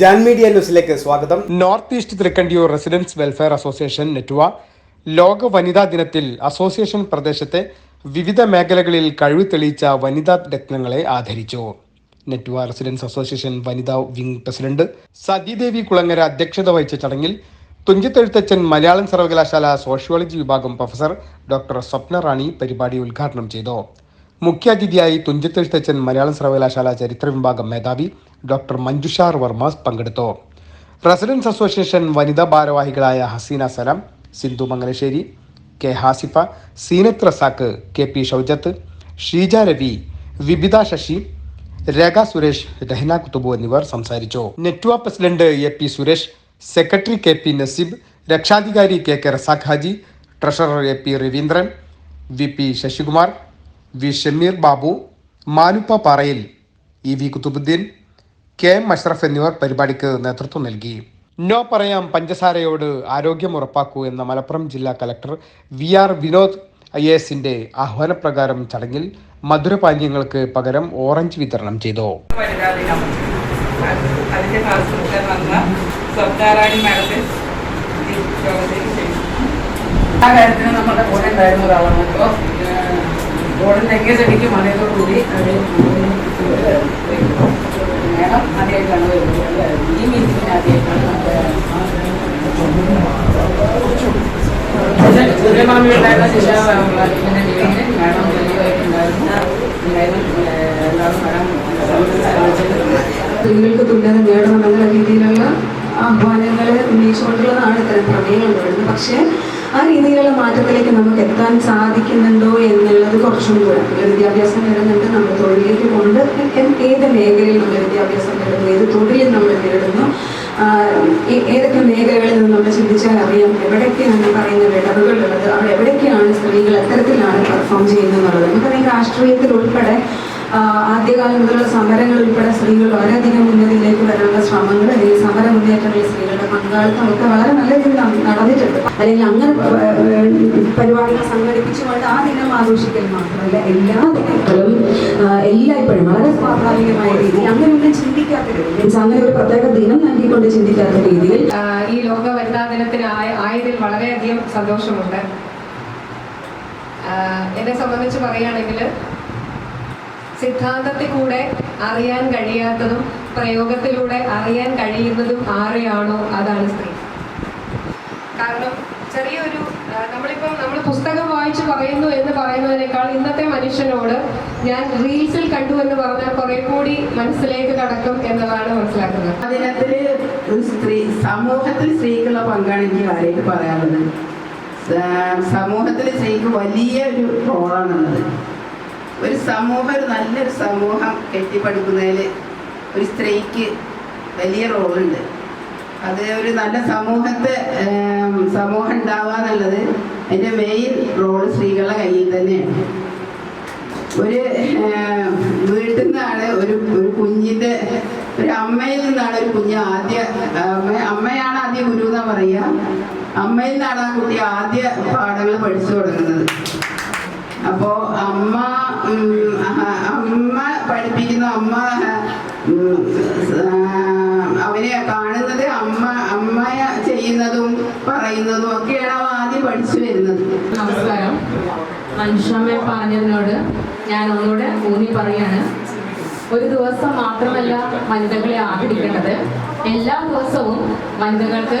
Jan media ന്യൂസിലേക്ക് സ്വാഗതം. North east Thrikkandiyoor residence welfare association NETWA ലോക വനിതാ ദിനത്തിൽ അസോസിയേഷൻ പ്രദേശത്തെ വിവിധ മേഖലകളിൽ കഴിവ് തെളിയിച്ച വനിതാ രത്നങ്ങളെ ആദരിച്ചു. നെറ്റ്വ റെസിഡൻസ് അസോസിയേഷൻ വനിതാ വിംഗ് പ്രസിഡന്റ് സതീദേവി കുളങ്ങര അധ്യക്ഷത വഹിച്ച ചടങ്ങിൽ തുഞ്ചത്തെഴുത്തച്ഛൻ മലയാളം സർവകലാശാല സോഷ്യോളജി വിഭാഗം പ്രൊഫസർ ഡോക്ടർ സ്വപ്ന റാണി പരിപാടി ഉദ്ഘാടനം ചെയ്തു. മുഖ്യാതിഥിയായി തുഞ്ചത്തെഴുത്തച്ഛൻ മലയാളം സർവകലാശാല ചരിത്ര വിഭാഗം മേധാവി ഡോക്ടർ മഞ്ജുഷാർ വർമ്മ പങ്കെടുത്തു. റെസിഡൻസ് അസോസിയേഷൻ വനിതാ ഭാരവാഹികളായ Haseena Salam Sindhu Mangalassery K Hasifa Seenath Razak K P Shoujath Sheeja Ravi Vibitha Sasi Rekha Suresh Rahna Kuthubu എന്നിവർ സംസാരിച്ചു. NETWA president A P Suresh secretary K P Naseeb രക്ഷാധികാരി K K Razak Haji treasurer A P Raveendran V P Sasikumar V Shameer Babu Manuppa Parayil E V Kuthubuddin K M Ashraf എന്നിവർ പരിപാടിക്ക് നേതൃത്വം നൽകി. No പറയാം പഞ്ചസാരയോട് ആരോഗ്യം ഉറപ്പാക്കൂ എന്ന മലപ്പുറം ജില്ലാ collector V R Vinod I എസിന്റെ ആഹ്വാനപ്രകാരം ചടങ്ങിൽ മധുരപാനീയങ്ങൾക്ക് പകരം ഓറഞ്ച് വിതരണം ചെയ്തു. നമ്മുടെ കൂടെ ഉണ്ടായിരുന്ന ഒരാളാണ് ബോർഡിൽ ലംഘ്യ ചെടിക്ക് മണിയോടുകൂടി അത് മേഡം ആദ്യമായിട്ടാണ് ഈ ആദ്യമായിട്ടാണ് മേഡം തുല്യത നേടണമെന്നുള്ള രീതിയിലുള്ള ആഹ്വാനങ്ങൾ ഉന്നയിച്ചുകൊണ്ടുള്ളതാണ് ഇത്തരം പ്രമേയങ്ങൾ വരുന്നത് പക്ഷേ ആ രീതിയിലുള്ള മാറ്റത്തിലേക്ക് നമുക്ക് എത്താൻ സാധിക്കുന്നുണ്ടോ എന്നുള്ളത് കുറച്ചും കൂടെ. വിദ്യാഭ്യാസം നേടുന്നുണ്ട് നമ്മൾ തൊഴിലേക്ക് കൊണ്ട് ഏത് മേഖലയിൽ നമ്മൾ വിദ്യാഭ്യാസം നേടുന്നു ഏത് തൊഴിലിൽ നമ്മൾ നേടുന്നു ഏതൊക്കെ മേഖലകളിൽ നിന്ന് നമ്മൾ ചിന്തിച്ചാൽ അറിയാം എവിടെയൊക്കെയാണ് പറയുന്ന വിടവുകൾ ഉള്ളത് അവിടെ എവിടെയൊക്കെയാണ് സ്ത്രീകൾ എത്തരത്തിലാണ് പെർഫോം ചെയ്യുന്നത് എന്നുള്ളത് നമുക്കറിയാം രാഷ്ട്രീയത്തിൽ ഉൾപ്പെടെ ആദ്യകാലം മുതലുള്ള സമരങ്ങൾ ഉൾപ്പെടെ സ്ത്രീകൾ വളരെയധികം ഉന്നതിയിലേക്ക് വരാനുള്ള ശ്രമങ്ങൾ അല്ലെങ്കിൽ സമര മുന്നേറ്റങ്ങളിൽ സ്ത്രീകളുടെ പങ്കാളിത്തം ഒക്കെ വളരെ നല്ല രീതിയിൽ നടന്നിട്ടുണ്ട്. അല്ലെങ്കിൽ അങ്ങനെ പരിപാടികൾ സംഘടിപ്പിച്ചുകൊണ്ട് ആ ദിനം ആഘോഷിക്കൽ മാത്രമല്ല എല്ലാ ദിനങ്ങളും എല്ലാ എല്ലായ്പ്പോഴും വളരെ സ്വാഭാവികമായ രീതിയിൽ അങ്ങനെയൊന്നും ചിന്തിക്കാത്ത രീതിയിൽ മീൻസ് അങ്ങനെ ഒരു പ്രത്യേക ദിനം നൽകിക്കൊണ്ട് ചിന്തിക്കാത്ത രീതിയിൽ ഈ ലോക വനിതാ ദിനത്തിന് ആയ- ആയതിൽ വളരെയധികം സന്തോഷമുണ്ട്. എന്നെ സംബന്ധിച്ച് പറയുകയാണെങ്കിൽ സിദ്ധാന്തത്തിൽ കൂടെ അറിയാൻ കഴിയാത്തതും പ്രയോഗത്തിലൂടെ അറിയാൻ കഴിയുന്നതും ആരെയാണോ അതാണ് സ്ത്രീ. കാരണം ചെറിയൊരു നമ്മളിപ്പോൾ നമ്മൾ പുസ്തകം വായിച്ച് പറയുന്നു എന്ന് പറയുന്നതിനേക്കാൾ ഇന്നത്തെ മനുഷ്യനോട് ഞാൻ റീൽസിൽ കണ്ടു എന്ന് പറഞ്ഞാൽ കുറെ കൂടി മനസ്സിലേക്ക് കടക്കും എന്നതാണ് മനസ്സിലാക്കുന്നത്. അതിനകത്തിൽ സ്ത്രീ സമൂഹത്തിൽ സ്ത്രീക്കുള്ള പങ്കാണ് എനിക്ക് കാര്യമായിട്ട് പറയാനുള്ളത്. സമൂഹത്തിൽ സ്ത്രീക്ക് വലിയ ഒരു റോളാണുള്ളത് ഒരു സമൂഹം ഒരു നല്ലൊരു സമൂഹം കെട്ടിപ്പടുക്കുന്നതിൽ ഒരു സ്ത്രീക്ക് വലിയ റോളുണ്ട്. അത് ഒരു നല്ല സമൂഹത്തെ സമൂഹം ഉണ്ടാവുക എന്നുള്ളത് എന്റെ മെയിൻ റോൾ സ്ത്രീകളുടെ കയ്യിൽ തന്നെയാണ്. ഒരു വീട്ടിൽ നിന്നാണ് ഒരു ഒരു കുഞ്ഞിന്റെ ഒരു അമ്മയിൽ നിന്നാണ് ഒരു കുഞ്ഞ് ആദ്യ അമ്മ അമ്മയാണ് ആദ്യ ഗുരു എന്നാ പറയുക. അമ്മയിൽ നിന്നാണ് ആ കുട്ടി ആദ്യ പാഠങ്ങൾ പഠിച്ചു തുടങ്ങുന്നത്. അപ്പോൾ അമ്മ അമ്മ പഠിപ്പിക്കുന്ന അമ്മ അവനെ കാണുന്നത് അമ്മ അമ്മ ചെയ്യുന്നതും പറയുന്നതും ഒക്കെയാണ് അവ ആദ്യം പഠിച്ചു വരുന്നത്. നമസ്കാരം. മനുഷ്യമ്മ പറഞ്ഞതിനോട് ഞാൻ ഒന്നുകൂടെ ഊന്നി പറയാണ് ഒരു ദിവസം മാത്രമല്ല വനിതകളെ ആഗ്രഹിക്കേണ്ടത് എല്ലാ ദിവസവും വനിതകൾക്ക്